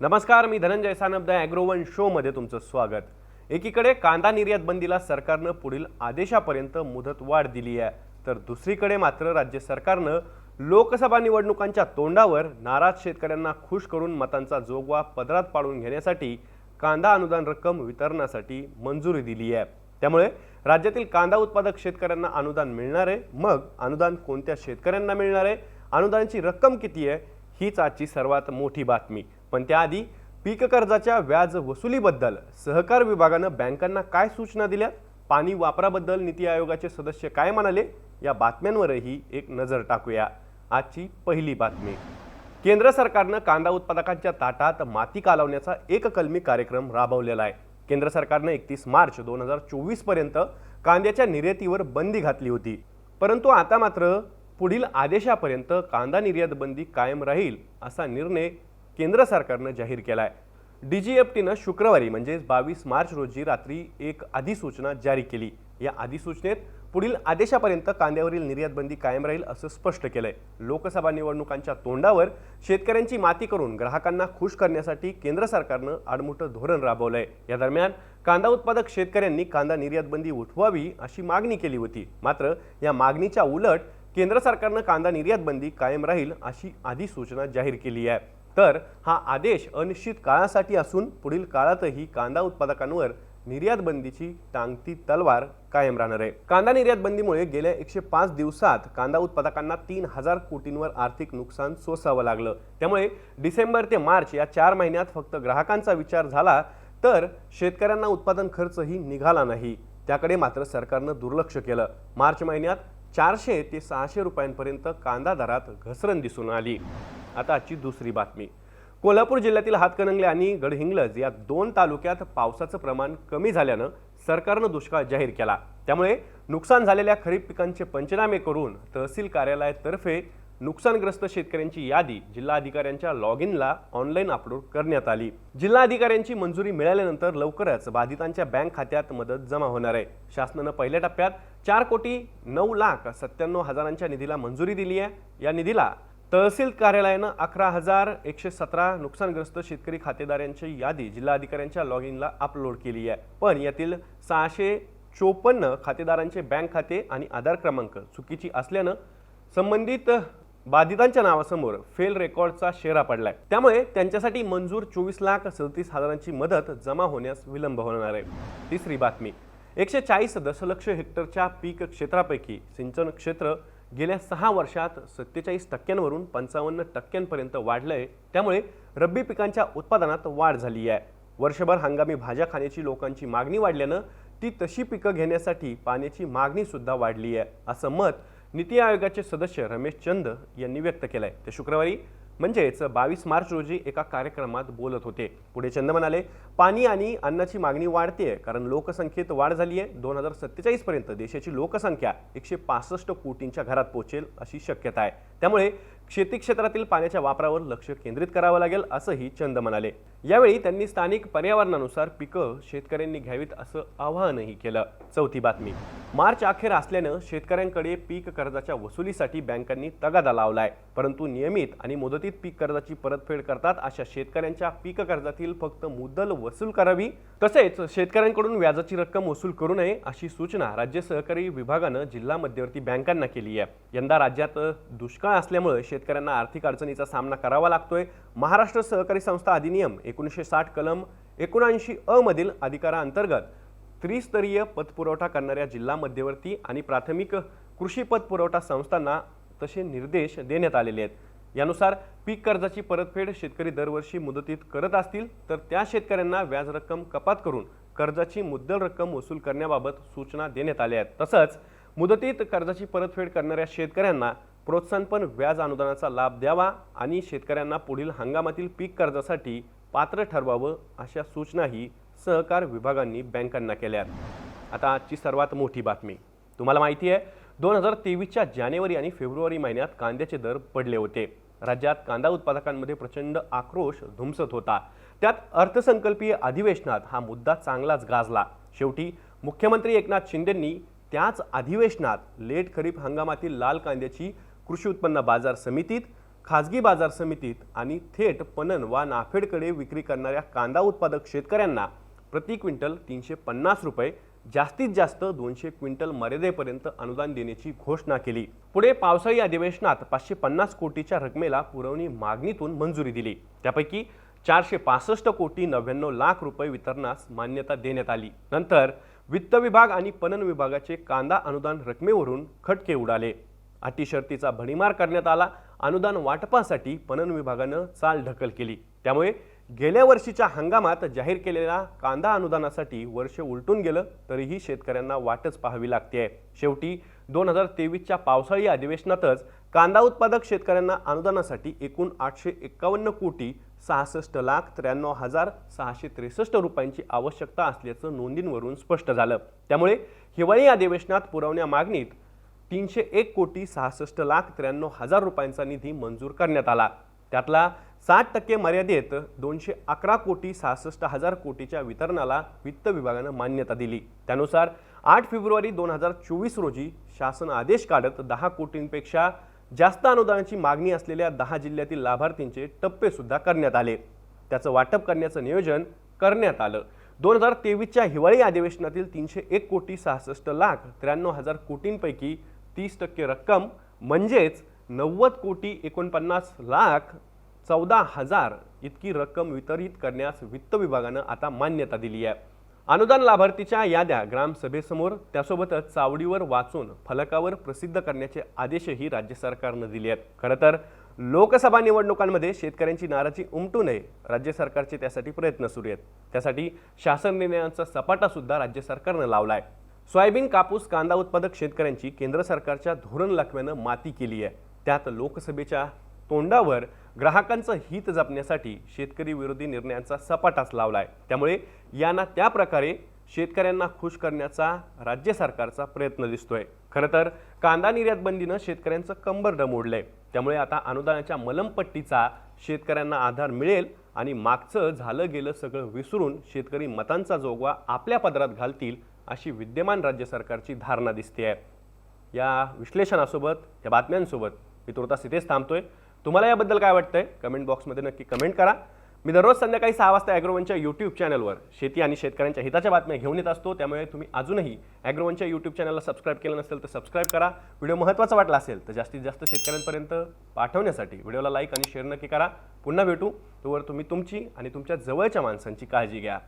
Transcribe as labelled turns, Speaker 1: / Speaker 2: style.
Speaker 1: नमस्कार मी धनंजय सानप द ॲग्रोवन शोमध्ये तुमचं स्वागत. एकीकडे कांदा निर्यात बंदीला सरकारनं पुढील आदेशापर्यंत मुदत वाढ दिली आहे तर दुसरीकडे मात्र राज्य सरकारनं लोकसभा निवडणुकांच्या तोंडावर नाराज शेतकऱ्यांना खुश करून मतांचा जोगवा पदरात पाडून घेण्यासाठी कांदा अनुदान रक्कम वितरणासाठी मंजुरी दिली आहे. त्यामुळे राज्यातील कांदा उत्पादक शेतकऱ्यांना अनुदान मिळणार आहे मग अनुदान कोणत्या शेतकऱ्यांना मिळणार आहे अनुदानाची रक्कम किती आहे हीच आजची सर्वात मोठी बातमी. पण त्याआधी पीक कर्जाच्या व्याज वसुलीबद्दल सहकार विभागानं बँकांना काय सूचना दिल्या? पाणी वापराबद्दल नीती आयोगाचे सदस्य काय म्हणाले? या बातम्यांवरही एक नजर टाकूया. आजची पहिली बातमी. केंद्र सरकारनं कांदा उत्पादकांच्या ताटात माती कालवण्याचा एक कलमी कार्यक्रम राबवलेला आहे. केंद्र सरकारनं एकतीस मार्च दोन हजार चोवीसपर्यंत कांद्याच्या निर्यातीवर बंदी घातली होती. परंतु आता मात्र पुढील आदेशापर्यंत कांदा निर्यात बंदी कायम राहील असा निर्णय केंद्र सरकारनं जाहीर केला आहे डीजीएफटीनं शुक्रवारी म्हणजेच बावीस मार्च रोजी रात्री एक अधिसूचना जारी केली. या अधिसूचनेत पुढील आदेशापर्यंत कांद्यावरील निर्यातबंदी कायम राहील असं स्पष्ट केलंय. लोकसभा निवडणुकांच्या तोंडावर शेतकऱ्यांची माती करून ग्राहकांना खुश करण्यासाठी केंद्र सरकारनं आडमुठं धोरण राबवलंय. या दरम्यान कांदा उत्पादक शेतकऱ्यांनी कांदा निर्यातबंदी उठवावी अशी मागणी केली होती. मात्र या मागणीच्या उलट केंद्र सरकारनं कांदा निर्यातबंदी कायम राहील अशी अधिसूचना जाहीर केली आहे. तर हा आदेश अनिश्चित काळासाठी असून पुढील काळातही कांदा उत्पादकांवर निर्यात बंदीची टांगती तलवार कायम राहणार आहे. कांदा निर्यात बंदीमुळे गेल्या एकशे पाच दिवसात कांदा उत्पादकांना तीन हजार कोटींवर आर्थिक नुकसान सोसावं लागलं. त्यामुळे डिसेंबर ते मार्च या चार महिन्यात फक्त ग्राहकांचा विचार झाला तर शेतकऱ्यांना उत्पादन खर्चही निघाला नाही. त्याकडे मात्र सरकारनं दुर्लक्ष केलं. मार्च महिन्यात चारशे ते सहाशे रुपयांपर्यंत कांदा दरात घसरण दिसून आली. आता आजची दुसरी बातमी. कोल्हापूर जिल्ह्यातील हातकणंगले आणि गडहिंग्लज या दोन तालुक्यात पावसाचं प्रमाण कमी झाल्यानं सरकारनं दुष्काळ जाहीर केला. त्यामुळे नुकसान झालेल्या खरीप पिकांचे पंचनामे करून तहसील कार्यालयातर्फे नुकसानग्रस्त शेतकऱ्यांची यादी जिल्हाधिकाऱ्यांच्या लॉग इनला ऑनलाईन अपलोड करण्यात आली. जिल्हाधिकाऱ्यांची मंजुरी मिळाल्यानंतर लवकरच बाधितांच्या बँक खात्यात मदत जमा होणार आहे. शासनानं पहिल्या टप्प्यात चार कोटी नऊ लाख सत्त्याण्णव हजारांच्या निधीला मंजुरी दिली आहे. या निधीला तहसील कार्यालयानं अकरा हजार एकशे सतरा नुकसानग्रस्त शेतकरी खातेदारांची यादी जिल्हाधिकाऱ्यांच्या लॉग इनला अपलोड केली आहे. पण यातील सहाशे चोपन्न खातेदारांचे बँक खाते आणि आधार क्रमांक चुकीची असल्यानं संबंधित बाधितांच्या नावासमोर फेल रेकॉर्डचा शेरा पडलाय. त्यामुळे त्यांच्यासाठी मंजूर चोवीस लाख सदतीस हजारांची मदत जमा होण्यास विलंब होणार आहे. तिसरी बातमी. एकशे चाळीस दशलक्ष हेक्टरच्या पीक क्षेत्रापैकी सिंचन क्षेत्र गेल्या सहा वर्षात सत्तेचाळीस टक्क्यांवरून पंचावन्न टक्क्यांपर्यंत वाढलं आहे त्यामुळे रब्बी पिकांच्या उत्पादनात वाढ झाली आहे. वर्षभर हंगामी भाज्या खाण्याची लोकांची मागणी वाढल्यानं ती तशी पिकं घेण्यासाठी पाण्याची मागणीसुद्धा वाढली आहे असं मत नीती आयोगाचे सदस्य रमेश चंद यांनी व्यक्त केलं आहे ते शुक्रवारी म्हणजेच बावीस मार्च रोजी एका कार्यक्रमात बोलत होते. पुढे चंद म्हणाले पाणी आणि अन्नाची मागणी वाढते कारण लोकसंख्येत वाढ झाली आहे दोन हजार सत्तेचाळीसपर्यंत देशाची लोकसंख्या एकशे पासष्ट कोटींच्या घरात पोहोचेल अशी शक्यता आहे. त्यामुळे शेती क्षेत्रातील पाण्याच्या वापरावर लक्ष केंद्रित करावं लागेल असंही चंद म्हणाले. यावेळी त्यांनी स्थानिक पर्यावरणानुसार पिकं शेतकऱ्यांनी घ्यावीत असं आवाहनही केलं. चौथी बातमी. मार्च अखेर असल्यानं शेतकऱ्यांकडे पीक कर्जाच्या वसुलीसाठी बँकांनी तगादा लावलाय. परंतु नियमित आणि मुदतीत पीक कर्जाची परतफेड करतात अशा शेतकऱ्यांच्या पीक कर्जातील फक्त मुद्दल वसूल करावी तसेच शेतकऱ्यांकडून व्याजाची रक्कम वसूल करू नये अशी सूचना राज्य सहकारी विभागानं जिल्हा मध्यवर्ती बँकांना केली आहे. यंदा राज्यात दुष्काळ असल्यामुळे शेतकऱ्यांना आर्थिक अडचणीचा सामना करावा लागतोय. महाराष्ट्र सहकारी संस्था अधिनियम एकोणीसशे साठ कलम एकोणऐंशी अ मधील अधिकाराअंतर्गत त्रिस्तरीय पतपुरवठा करणाऱ्या जिल्हा मध्यवर्ती आणि प्राथमिक कृषी पतपुरवठा संस्थांना तसे निर्देश देण्यात आलेले आहेत. यानुसार पीक कर्जाची परतफेड शेतकरी दरवर्षी मुदतीत करत असतील तर त्या शेतकऱ्यांना व्याज रक्कम कपात करून कर्जाची मुद्दल रक्कम वसूल करण्याबाबत सूचना देण्यात आल्या आहेत. तसंच मुदतीत कर्जाची परतफेड करणाऱ्या शेतकऱ्यांना प्रोत्साहनपण व्याज अनुदानाचा लाभ द्यावा आणि शेतकऱ्यांना पुढील हंगामातील पीक कर्जासाठी पात्र ठरवावं अशा सूचनाही सहकार विभागांनी बँकांना केल्या आहेत आता आजची सर्वात मोठी बातमी. तुम्हाला माहिती आहे दोन हजार तेवीसच्या जानेवारी आणि फेब्रुवारी महिन्यात कांद्याचे दर पडले होते. राज्यात कांदा उत्पादकांमध्ये प्रचंड आक्रोश धुमसत होता. त्यात अर्थसंकल्पीय अधिवेशनात हा मुद्दा चांगलाच गाजला. शेवटी मुख्यमंत्री एकनाथ शिंदेंनी त्याच अधिवेशनात लेट खरीप हंगामातील लाल कांद्याची कृषी उत्पन्न बाजार समितीत खाजगी बाजार समितीत आणि थेट पणन वा नाफेडकडे विक्री करणाऱ्या कांदा उत्पादक शेतकऱ्यांना प्रति क्विंटल तीनशे पन्नास रुपये जास्तीत जास्त दोनशे क्विंटल मर्यादेपर्यंत अनुदान देण्याची घोषणा केली. पुढे पावसाळी अधिवेशनात पाचशे पन्नास कोटीच्या रकमेला पुरवणी मागणीतून मंजुरी दिली. त्यापैकी चारशे पासष्ट कोटी नव्याण्णव लाख रुपये वितरणास मान्यता देण्यात आली. नंतर वित्त विभाग आणि पणन विभागाचे कांदा अनुदान रकमेवरून खटके उडाले. अटी शर्तीचा भणीमार करण्यात आला. अनुदान वाटपासाठी पणन विभागानं चाल ढकल केली. त्यामुळे गेल्या वर्षीच्या हंगामात जाहीर केलेल्या कांदा अनुदानासाठी वर्ष उलटून गेलं तरीही शेतकऱ्यांना वाटच पाहावी लागते शेवटी दोन हजार तेवीसच्या पावसाळी अधिवेशनातच कांदा उत्पादक शेतकऱ्यांना अनुदानासाठी एकूण आठशे एकावन्न कोटी सहासष्ट लाख त्र्याण्णव हजार सहाशे त्रेसष्ट रुपयांची आवश्यकता असल्याचं नोंदींवरून स्पष्ट झालं. त्यामुळे हिवाळी अधिवेशनात पुरवण्या मागणीत तीनशे एक कोटी सहासष्ट लाख त्र्याण्णव हजार रुपयांचा निधी मंजूर करण्यात आला. त्यातला साठ टक्के मर्यादेत दोनशे अकरा कोटी सहासष्ट हजार कोटीच्या वितरणाला वित्त विभागानं मान्यता दिली. त्यानुसार आठ फेब्रुवारी दोन हजार चोवीस रोजी शासन आदेश काढत दहा कोटींपेक्षा जास्त अनुदानाची मागणी असलेल्या दहा जिल्ह्यातील लाभार्थींचे टप्पेसुद्धा करण्यात आले. त्याचं वाटप करण्याचं नियोजन करण्यात आलं. दोन हजार तेवीसच्या हिवाळी अधिवेशनातील तीनशे एक कोटी सहासष्ट लाख त्र्याण्णव हजार कोटींपैकी तीस टक्के रक्कम म्हणजेच नव्वद कोटी एकोणपन्नास लाख चौदा हजार इतकी रक्कम वितरित करण्यास वित्त विभागानं आता मान्यता दिली आहे. अनुदान लाभार्थीच्या याद्या ग्रामसभेसमोर त्यासोबतच चावडीवर वाचून फलकावर प्रसिद्ध करण्याचे आदेशही राज्य सरकारनं दिले आहेत. खरं तर लोकसभा निवडणुकांमध्ये शेतकऱ्यांची नाराजी उमटू नये राज्य सरकारचे त्यासाठी प्रयत्न सुरू आहेत. त्यासाठी शासन निर्णयांचा सपाटा सुद्धा राज्य सरकारनं लावला आहे सोयाबीन कापूस कांदा उत्पादक शेतकऱ्यांची केंद्र सरकारच्या धोरण लाखव्यानं माती केली आहे. त्यात लोकसभेच्या तोंडावर ग्राहकांचं हित जपण्यासाठी शेतकरी विरोधी निर्णयांचा सपाटाच लावला आहे त्यामुळे यांना त्या प्रकारे शेतकऱ्यांना खुश करण्याचा राज्य सरकारचा प्रयत्न दिसतोय. खरं तर कांदा निर्यात बंदीनं शेतकऱ्यांचं कंबर डमोडलंय. त्यामुळे आता अनुदानाच्या मलमपट्टीचा शेतकऱ्यांना आधार मिळेल आणि मागचं झालं गेलं सगळं विसरून शेतकरी मतांचा जोगवा आपल्या पदरात घालतील अशी विद्यमान राज्य सरकारची धारणा दिसते आहे. या विश्लेषणासोबत या बातम्यांसोबत मी तुर्तास इथेच थांबतोय. तुम्हाला याबद्दल काय वाटतंय? कमेंट बॉक्समध्ये नक्की कमेंट करा. मी दररोज संध्याकाळी सहा वाजता ॲग्रोवनच्या यूट्यूब चॅनलवर शेती आणि शेतकऱ्यांच्या हिताच्या बातम्या घेऊन येत असतो. त्यामुळे तुम्ही अजूनही ॲग्रोवनच्या यूट्यूब चॅनलला सबस्क्राईब केलं नसेल तर सबस्क्राईब करा. व्हिडिओ महत्त्वाचा वाटला असेल तर जास्तीत जास्त शेतकऱ्यांपर्यंत पाठवण्यासाठी व्हिडिओला लाईक आणि शेअर नक्की करा. पुन्हा भेटू. तोवर तुम्ही तुमची आणि तुमच्या जवळच्या माणसांची काळजी घ्या.